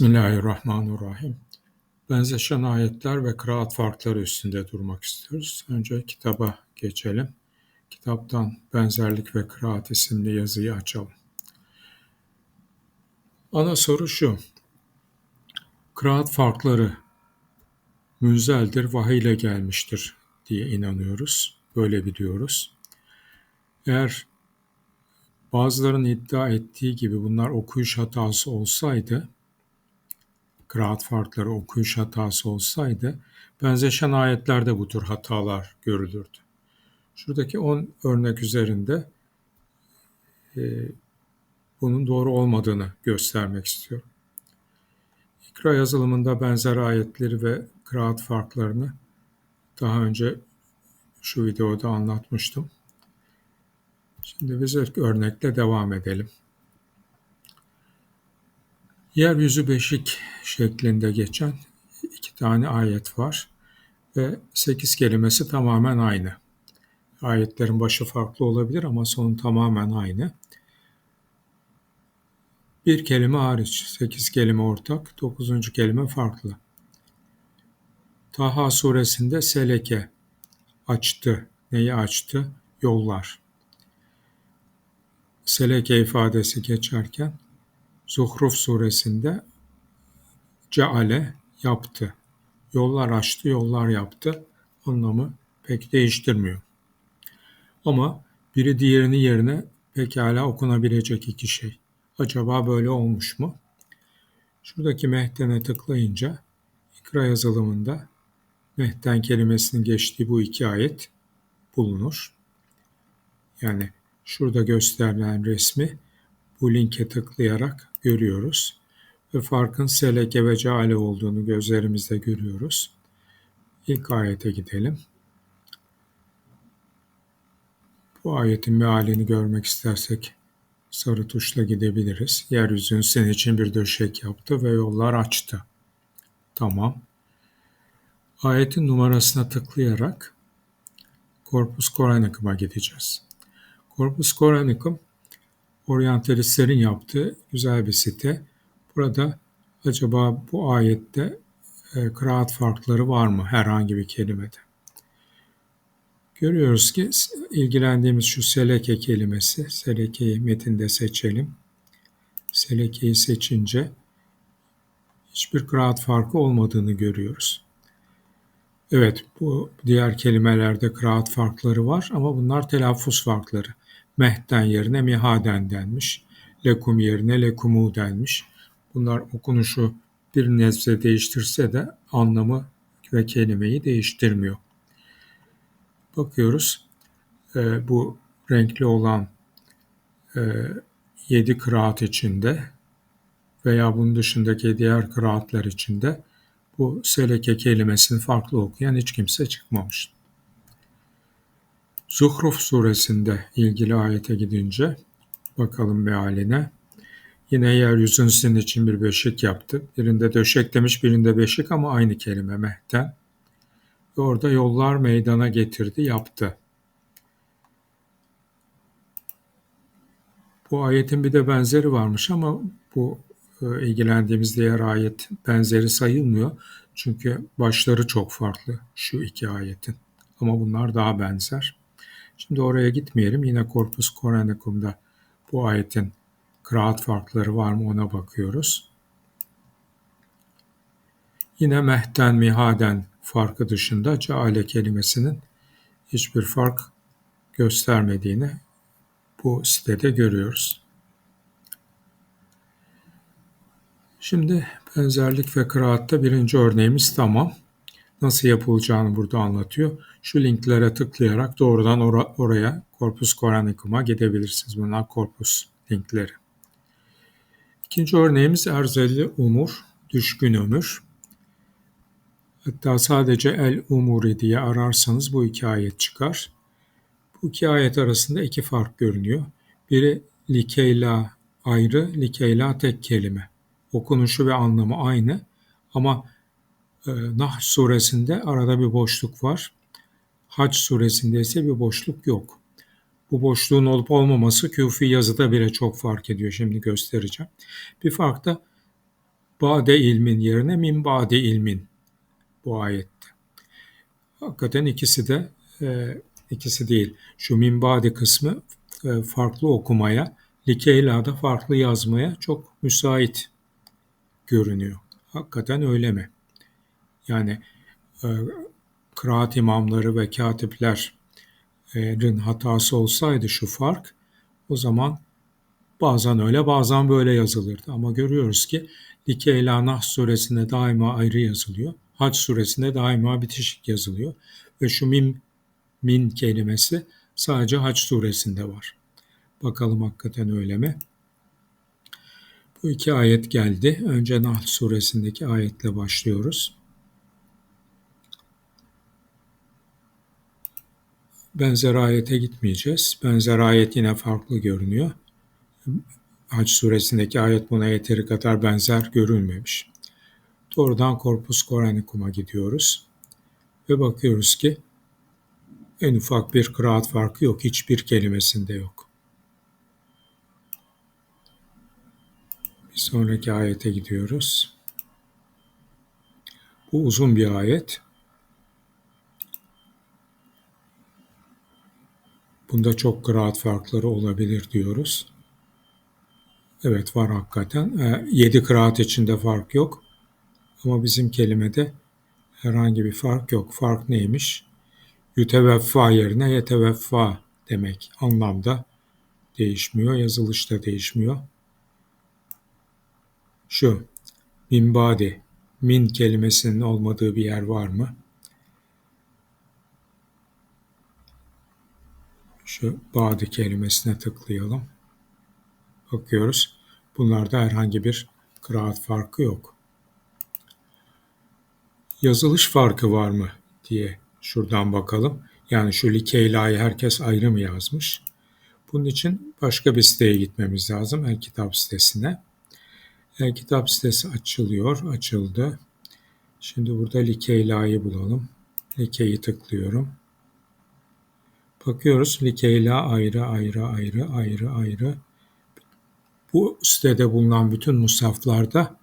Bismillahirrahmanirrahim. Benzeşen ayetler ve kıraat farkları üstünde durmak istiyoruz. Önce kitaba geçelim. Kitaptan Benzerlik ve Kıraat isimli yazıyı açalım. Ana soru şu. Kıraat farkları münzeldir, vahiy gelmiştir diye inanıyoruz. Böyle biliyoruz. Eğer bazılarının iddia ettiği gibi bunlar okuyuş hatası olsaydı kıraat farkları okuyuş hatası olsaydı benzeşen ayetlerde bu tür hatalar görülürdü. Şuradaki 10 örnek üzerinde e, bunun doğru olmadığını göstermek istiyorum. İkra yazılımında benzer ayetleri ve kıraat farklarını daha önce şu videoda anlatmıştım. Şimdi biz ilk örnekle devam edelim. Yeryüzü beşik şeklinde geçen iki tane ayet var ve sekiz kelimesi tamamen aynı. Ayetlerin başı farklı olabilir ama sonu tamamen aynı. Bir kelime hariç, sekiz kelime ortak, dokuzuncu kelime farklı. Taha suresinde seleke, açtı, neyi açtı? Yollar. Seleke ifadesi geçerken Zuhruf suresinde ceale yaptı. Yollar açtı, yollar yaptı. Anlamı pek değiştirmiyor. Ama biri diğerinin yerine pekala okunabilecek iki şey. Acaba böyle olmuş mu? Şuradaki mehtene tıklayınca ikra yazılımında mehten kelimesinin geçtiği bu iki ayet bulunur. Yani şurada gösterilen resmi bu linke tıklayarak görüyoruz. Ve farkın seleke ve ceale olduğunu gözlerimizde görüyoruz. İlk ayete gidelim. Bu ayetin mealini görmek istersek sarı tuşla gidebiliriz. Yeryüzünün senin için bir döşek yaptı ve yollar açtı. Tamam. Ayetin numarasına tıklayarak Corpus Coranicum'a gideceğiz. Corpus Coranicum oryantalistlerin yaptığı güzel bir site. Burada acaba bu ayette e, kıraat farkları var mı herhangi bir kelimede? Görüyoruz ki ilgilendiğimiz şu seleke kelimesi, selekeyi metinde seçelim. Selekeyi seçince hiçbir kıraat farkı olmadığını görüyoruz. Evet, bu diğer kelimelerde kıraat farkları var ama bunlar telaffuz farkları. Mehden yerine mihaden denmiş. Lekum yerine lekumu denmiş. Bunlar okunuşu bir nezle değiştirse de anlamı ve kelimeyi değiştirmiyor. Bakıyoruz e, bu renkli olan e, yedi kıraat içinde veya bunun dışındaki diğer kıraatlar içinde bu seleke kelimesini farklı okuyan hiç kimse çıkmamış. Zuhruf suresinde ilgili ayete gidince bakalım mealine. Yine yeryüzünü senin için bir beşik yaptı. Birinde döşek demiş, birinde beşik ama aynı kelime mehten. Ve orada yollar meydana getirdi, yaptı. Bu ayetin bir de benzeri varmış ama bu e, ilgilendiğimiz diğer ayet benzeri sayılmıyor. Çünkü başları çok farklı şu iki ayetin. Ama bunlar daha benzer. Şimdi oraya gitmeyelim. Yine Corpus Coranicum'da bu ayetin kıraat farkları var mı ona bakıyoruz. Yine mehten mihaden farkı dışında ceale kelimesinin hiçbir fark göstermediğini bu sitede görüyoruz. Şimdi benzerlik ve kıraatta birinci örneğimiz tamam. Nasıl yapılacağını burada anlatıyor. Şu linklere tıklayarak doğrudan or oraya Corpus Coranicum'a gidebilirsiniz. Bunlar Corpus linkleri. İkinci örneğimiz erzeli umur, düşkün ömür. Hatta sadece el umuri diye ararsanız bu iki ayet çıkar. Bu iki ayet arasında iki fark görünüyor. Biri likeyla ayrı, likeyla tek kelime. Okunuşu ve anlamı aynı ama Nahl suresinde arada bir boşluk var. Hac suresinde ise bir boşluk yok. Bu boşluğun olup olmaması küfi yazıda bile çok fark ediyor. Şimdi göstereceğim. Bir fark da bade ilmin yerine min bade ilmin bu ayette. Hakikaten ikisi de e, ikisi değil. Şu min bade kısmı e, farklı okumaya, Likeyla'da farklı yazmaya çok müsait görünüyor. Hakikaten öyle mi? Yani e, kıraat imamları ve katiplerin hatası olsaydı şu fark, o zaman bazen öyle bazen böyle yazılırdı. Ama görüyoruz ki Likeyla Nah suresinde daima ayrı yazılıyor. Hac suresinde daima bitişik yazılıyor. Ve şu min, min kelimesi sadece Hac suresinde var. Bakalım hakikaten öyle mi? Bu iki ayet geldi. Önce Nahl suresindeki ayetle başlıyoruz. Benzer ayete gitmeyeceğiz. Benzer ayet yine farklı görünüyor. Hac suresindeki ayet buna yeteri kadar benzer görülmemiş. Doğrudan Corpus Coranicum'a gidiyoruz. Ve bakıyoruz ki en ufak bir kıraat farkı yok. Hiçbir kelimesinde yok. Bir sonraki ayete gidiyoruz. Bu uzun bir ayet. Bunda çok kıraat farkları olabilir diyoruz. Evet var hakikaten. E, yedi kıraat içinde fark yok. Ama bizim kelimede herhangi bir fark yok. Fark neymiş? Yüteveffa yerine yeteveffa demek anlamda değişmiyor. Yazılışta değişmiyor. Şu minbadi min kelimesinin olmadığı bir yer var mı? Şu badi kelimesine tıklayalım. Bakıyoruz. Bunlarda herhangi bir kıraat farkı yok. Yazılış farkı var mı diye şuradan bakalım. Yani şu Likeyla'yı herkes ayrı mı yazmış? Bunun için başka bir siteye gitmemiz lazım. El-Kitap sitesine. El-Kitap sitesi açılıyor. Açıldı. Şimdi burada Likeyla'yı bulalım. Like'yi tıklıyorum. Bakıyoruz Likeyla ayrı ayrı ayrı ayrı ayrı. Bu sitede bulunan bütün musaflarda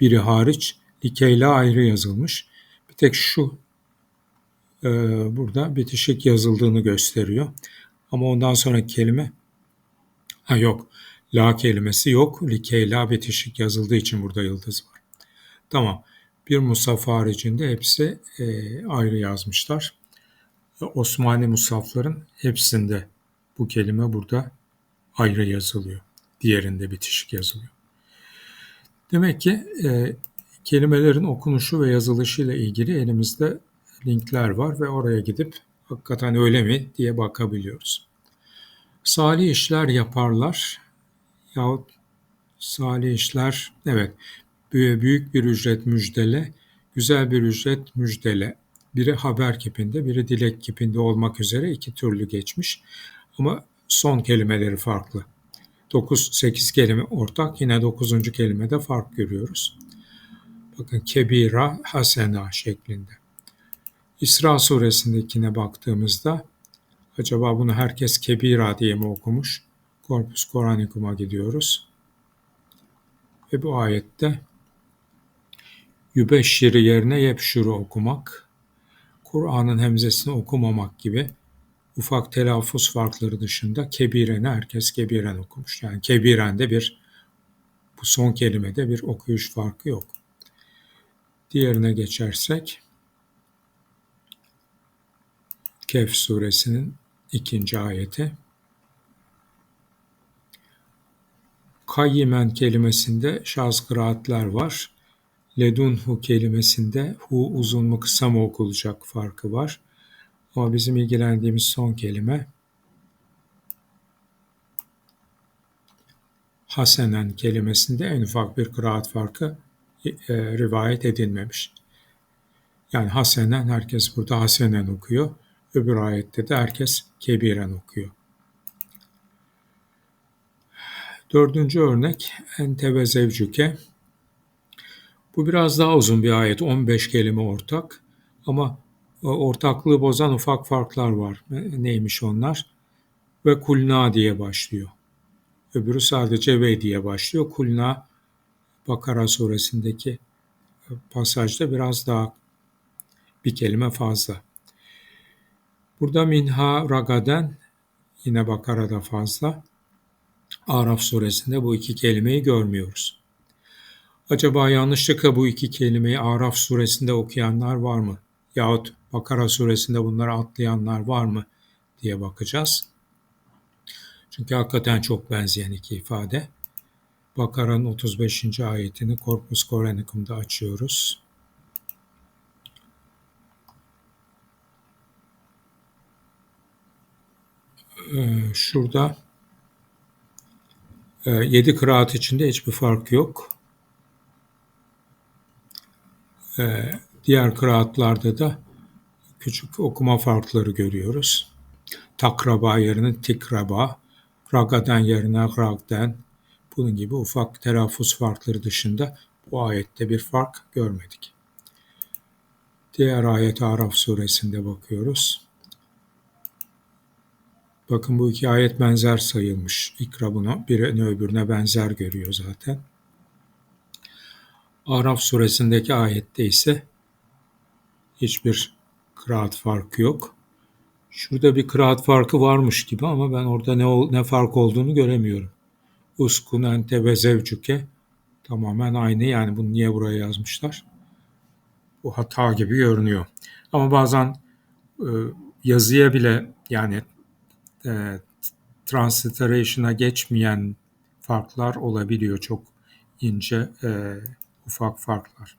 biri hariç Likeyla ayrı yazılmış. Bir tek şu e, burada bitişik yazıldığını gösteriyor. Ama ondan sonraki kelime ha yok. La kelimesi yok. Likeyla bitişik yazıldığı için burada yıldız var. Tamam. Bir musaf haricinde hepsi e, ayrı yazmışlar. Osmanlı musafların hepsinde bu kelime burada ayrı yazılıyor. Diğerinde bitişik yazılıyor. Demek ki e, kelimelerin okunuşu ve yazılışı ile ilgili elimizde linkler var ve oraya gidip hakikaten öyle mi diye bakabiliyoruz. Salih işler yaparlar yahut salih işler evet büyük bir ücret müjdele, güzel bir ücret müjdele. Biri haber kipinde, biri dilek kipinde olmak üzere iki türlü geçmiş. Ama son kelimeleri farklı. 9-8 kelime ortak, yine 9. kelimede fark görüyoruz. Bakın kebira hasena şeklinde. İsra suresindekine baktığımızda acaba bunu herkes kebira diye mi okumuş? Corpus Coranicum'a gidiyoruz. Ve bu ayette yübeşşiri yerine yepşuru okumak, Kur'an'ın hemzesini okumamak gibi ufak telaffuz farkları dışında kebireni herkes kebiren okumuş. Yani kebirende bir bu son kelimede bir okuyuş farkı yok. Diğerine geçersek Kehf suresinin ikinci ayeti. Kayyimen kelimesinde şaz kıraatler var. Ledunhu kelimesinde hu uzun mu kısa mı okulacak farkı var. Ama bizim ilgilendiğimiz son kelime hasenen kelimesinde en ufak bir kıraat farkı e, rivayet edilmemiş. Yani hasenen herkes burada hasenen okuyor. Öbür ayette de herkes kebiren okuyor. Dördüncü örnek ente ve zevcüke. Bu biraz daha uzun bir ayet. 15 kelime ortak. Ama e, ortaklığı bozan ufak farklar var. E, neymiş onlar? Ve kulna diye başlıyor. Öbürü sadece ve diye başlıyor. Kulna Bakara suresindeki pasajda biraz daha bir kelime fazla. Burada minha ragaden yine Bakara'da fazla. Araf suresinde bu iki kelimeyi görmüyoruz. Acaba yanlışlıkla bu iki kelimeyi Araf suresinde okuyanlar var mı? Yahut Bakara suresinde bunları atlayanlar var mı diye bakacağız. Çünkü hakikaten çok benzeyen iki ifade. Bakara'nın 35. ayetini Corpus Coranicum'da açıyoruz. Ee, şurada e, yedi kıraat içinde hiçbir fark yok. Ee, diğer kıraatlarda da küçük okuma farkları görüyoruz. Takraba yerine tikraba, ragaden yerine ragden, bunun gibi ufak telaffuz farkları dışında bu ayette bir fark görmedik. Diğer ayet Araf suresinde bakıyoruz. Bakın bu iki ayet benzer sayılmış. İkra bunu birine öbürüne benzer görüyor zaten. Araf suresindeki ayette ise hiçbir kıraat farkı yok. Şurada bir kıraat farkı varmış gibi ama ben orada ne, ne fark olduğunu göremiyorum. Uskun ente ve zevcuke tamamen aynı yani bunu niye buraya yazmışlar? Bu hata gibi görünüyor. Ama bazen e, yazıya bile yani e, transliteration'a geçmeyen farklar olabiliyor. Çok ince e, ufak farklar.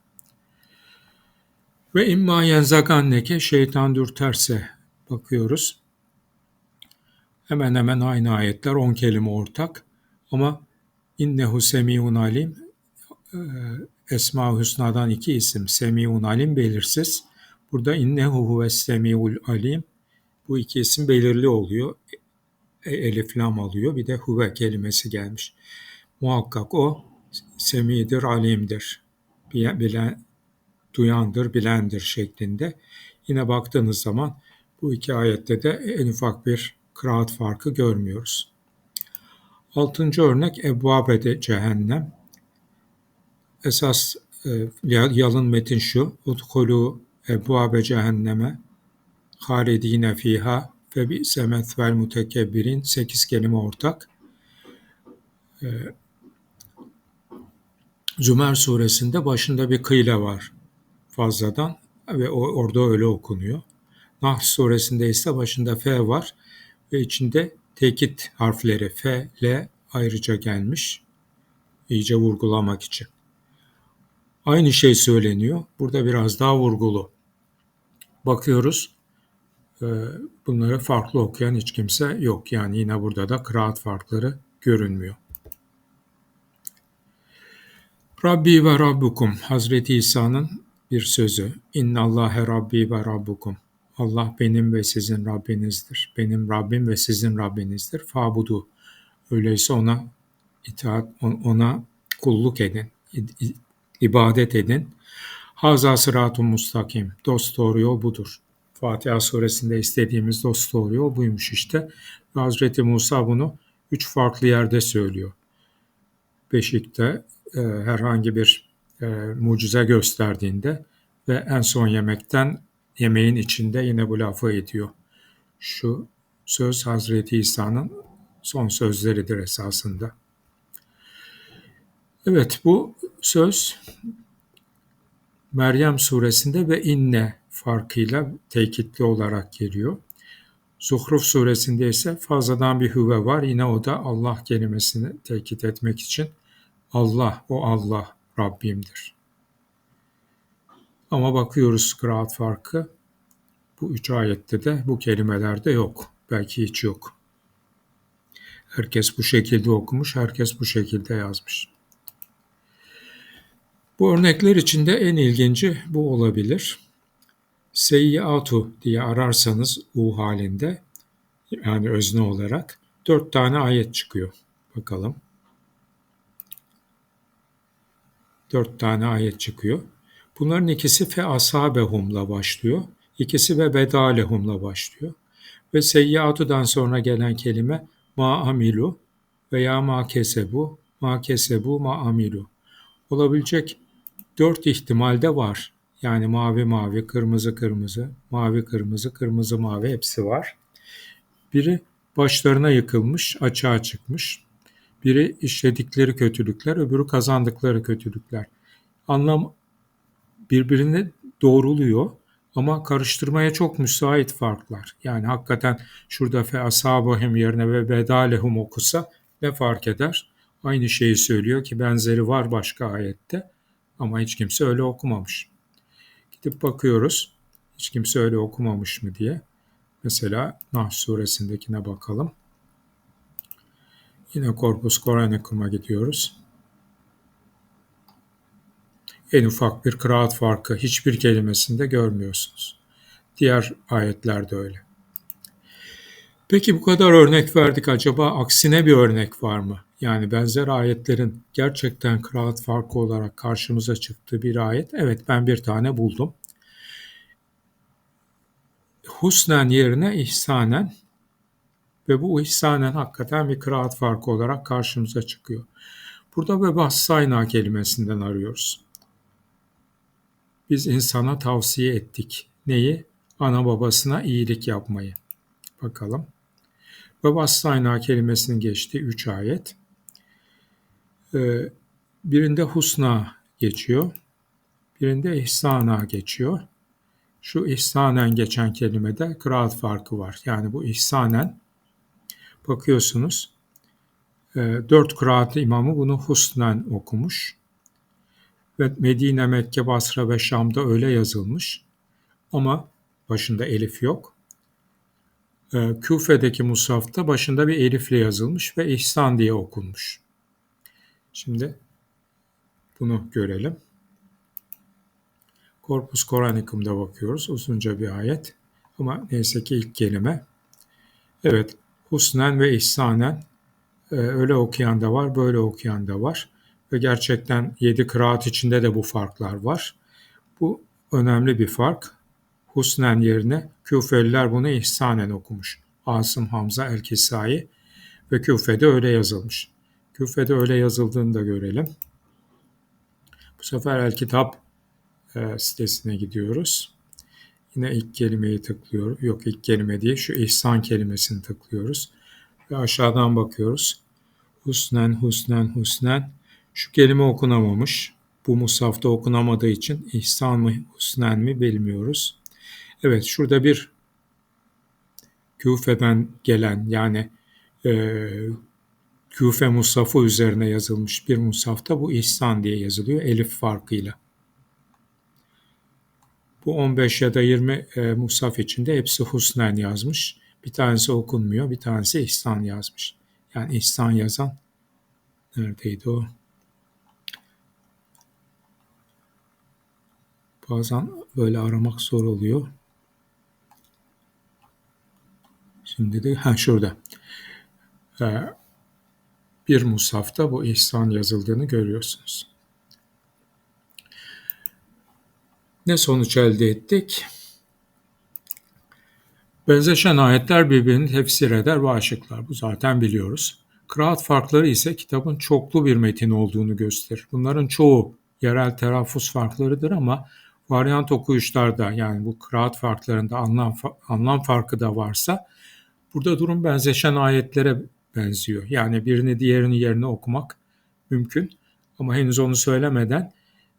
Ve imma yenzaganneke şeytan dürterse bakıyoruz. Hemen hemen aynı ayetler 10 kelime ortak ama innehu semiun alim e, Esma-ı Hüsna'dan iki isim Semiun Alim belirsiz. Burada innehu huves semiul alim bu iki isim belirli oluyor. E, elif lam alıyor. Bir de huve kelimesi gelmiş. Muhakkak o semidir, alimdir. Bilen, duyandır, bilendir şeklinde. Yine baktığınız zaman bu iki ayette de en ufak bir kıraat farkı görmüyoruz. Altıncı örnek Ebbabede cehennem. Esas e, yalın metin şu. Udhulu ebbabe cehenneme halidine fiha ve bir semethvel mutekebbirin sekiz kelime ortak. E, Zümer suresinde başında bir kıyle var fazladan ve orada öyle okunuyor. Nahl suresinde ise başında F var ve içinde tekit harfleri F, L ayrıca gelmiş. iyice vurgulamak için. Aynı şey söyleniyor. Burada biraz daha vurgulu. Bakıyoruz. E, bunları farklı okuyan hiç kimse yok. Yani yine burada da kıraat farkları görünmüyor. Rabbi ve Rabbukum Hazreti İsa'nın bir sözü. İnna Allahe Rabbi ve Rabbukum. Allah benim ve sizin Rabbinizdir. Benim Rabbim ve sizin Rabbinizdir. Fabudu. Öyleyse ona itaat, ona kulluk edin, ibadet edin. Haza sıratun mustakim. Dost doğru yol budur. Fatiha suresinde istediğimiz dost doğru yol buymuş işte. Ve Hazreti Musa bunu üç farklı yerde söylüyor. Beşik'te e, herhangi bir e, mucize gösterdiğinde ve en son yemekten yemeğin içinde yine bu lafı ediyor. Şu söz Hazreti İsa'nın son sözleridir esasında. Evet bu söz Meryem suresinde ve inne farkıyla tekitli olarak geliyor. Zuhruf suresinde ise fazladan bir hüve var. Yine o da Allah kelimesini tekit etmek için Allah, o Allah Rabbimdir. Ama bakıyoruz kıraat farkı. Bu üç ayette de bu kelimelerde yok. Belki hiç yok. Herkes bu şekilde okumuş, herkes bu şekilde yazmış. Bu örnekler içinde en ilginci bu olabilir. Seyyiatu diye ararsanız U halinde yani özne olarak dört tane ayet çıkıyor. Bakalım. Dört tane ayet çıkıyor. Bunların ikisi fe asabehumla başlıyor. İkisi ve bedalehumla başlıyor. Ve seyyiatudan sonra gelen kelime ma amilu veya ma kesebu, ma kesebu, ma amilu. olabilecek dört ihtimalde var. Yani mavi mavi, kırmızı kırmızı, mavi kırmızı, kırmızı mavi hepsi var. Biri başlarına yıkılmış, açığa çıkmış. Biri işledikleri kötülükler, öbürü kazandıkları kötülükler. Anlam birbirini doğruluyor ama karıştırmaya çok müsait farklar. Yani hakikaten şurada fe asabahim yerine ve bedalehum okusa ne fark eder? Aynı şeyi söylüyor ki benzeri var başka ayette ama hiç kimse öyle okumamış. Gidip bakıyoruz hiç kimse öyle okumamış mı diye. Mesela Nahl suresindekine bakalım. Yine Corpus Coranicum'a gidiyoruz. En ufak bir kıraat farkı hiçbir kelimesinde görmüyorsunuz. Diğer ayetlerde öyle. Peki bu kadar örnek verdik. Acaba aksine bir örnek var mı? Yani benzer ayetlerin gerçekten kıraat farkı olarak karşımıza çıktığı bir ayet. Evet ben bir tane buldum. Husnen yerine ihsanen ve bu ihsanen hakikaten bir kıraat farkı olarak karşımıza çıkıyor. Burada ve bassayna kelimesinden arıyoruz. Biz insana tavsiye ettik. Neyi? Ana babasına iyilik yapmayı. Bakalım. Ve bassayna kelimesinin geçtiği üç ayet. Ee, birinde husna geçiyor. Birinde ihsana geçiyor. Şu ihsanen geçen kelimede kıraat farkı var. Yani bu ihsanen bakıyorsunuz e, dört kıraat imamı bunu husnen okumuş. Ve Medine, Mekke, Basra ve Şam'da öyle yazılmış. Ama başında elif yok. E, Küfe'deki musafta başında bir elifle yazılmış ve ihsan diye okunmuş. Şimdi bunu görelim. Corpus Coranicum'da bakıyoruz. Uzunca bir ayet. Ama neyse ki ilk kelime. Evet, husnen ve ihsanen e, öyle okuyan da var, böyle okuyan da var. Ve gerçekten yedi kıraat içinde de bu farklar var. Bu önemli bir fark. Husnen yerine Küfeliler bunu ihsanen okumuş. Asım Hamza El-Kisai ve Küfe'de öyle yazılmış. Küfe'de öyle yazıldığını da görelim. Bu sefer El Kitap e, sitesine gidiyoruz. Yine ilk kelimeyi tıklıyoruz. Yok ilk kelime değil şu ihsan kelimesini tıklıyoruz. Ve aşağıdan bakıyoruz. Husnen, husnen, husnen. Şu kelime okunamamış. Bu musafta okunamadığı için ihsan mı, husnen mi bilmiyoruz. Evet şurada bir Küfe'den gelen yani e, Küfe musafı üzerine yazılmış bir musafta bu ihsan diye yazılıyor elif farkıyla. Bu 15 ya da 20 e, musaf içinde hepsi husnen yazmış. Bir tanesi okunmuyor, bir tanesi ihsan yazmış. Yani ihsan yazan neredeydi o? Bazen böyle aramak zor oluyor. Şimdi de ha şurada. Ee, bir musafta bu ihsan yazıldığını görüyorsunuz. Ne sonuç elde ettik? Benzeşen ayetler birbirini tefsir eder ve aşıklar. Bu zaten biliyoruz. Kıraat farkları ise kitabın çoklu bir metin olduğunu gösterir. Bunların çoğu yerel telaffuz farklarıdır ama varyant okuyuşlarda yani bu kıraat farklarında anlam, anlam farkı da varsa burada durum benzeşen ayetlere benziyor. Yani birini diğerini yerine okumak mümkün ama henüz onu söylemeden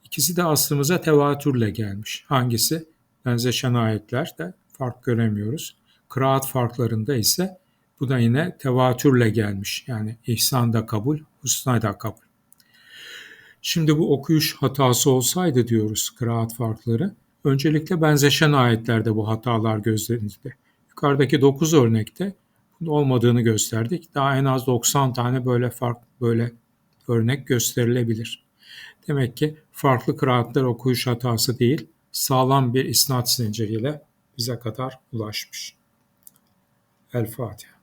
ikisi de aslımıza tevatürle gelmiş. Hangisi? Benzeşen ayetlerde fark göremiyoruz. Kıraat farklarında ise bu da yine tevatürle gelmiş. Yani ihsan da kabul, husna da kabul. Şimdi bu okuyuş hatası olsaydı diyoruz kıraat farkları. Öncelikle benzeşen ayetlerde bu hatalar gözlenildi. Yukarıdaki 9 örnekte bunun olmadığını gösterdik. Daha en az 90 tane böyle fark böyle örnek gösterilebilir. Demek ki farklı kıraatlar okuyuş hatası değil, sağlam bir isnat zinciriyle bize kadar ulaşmış. El Fatiha.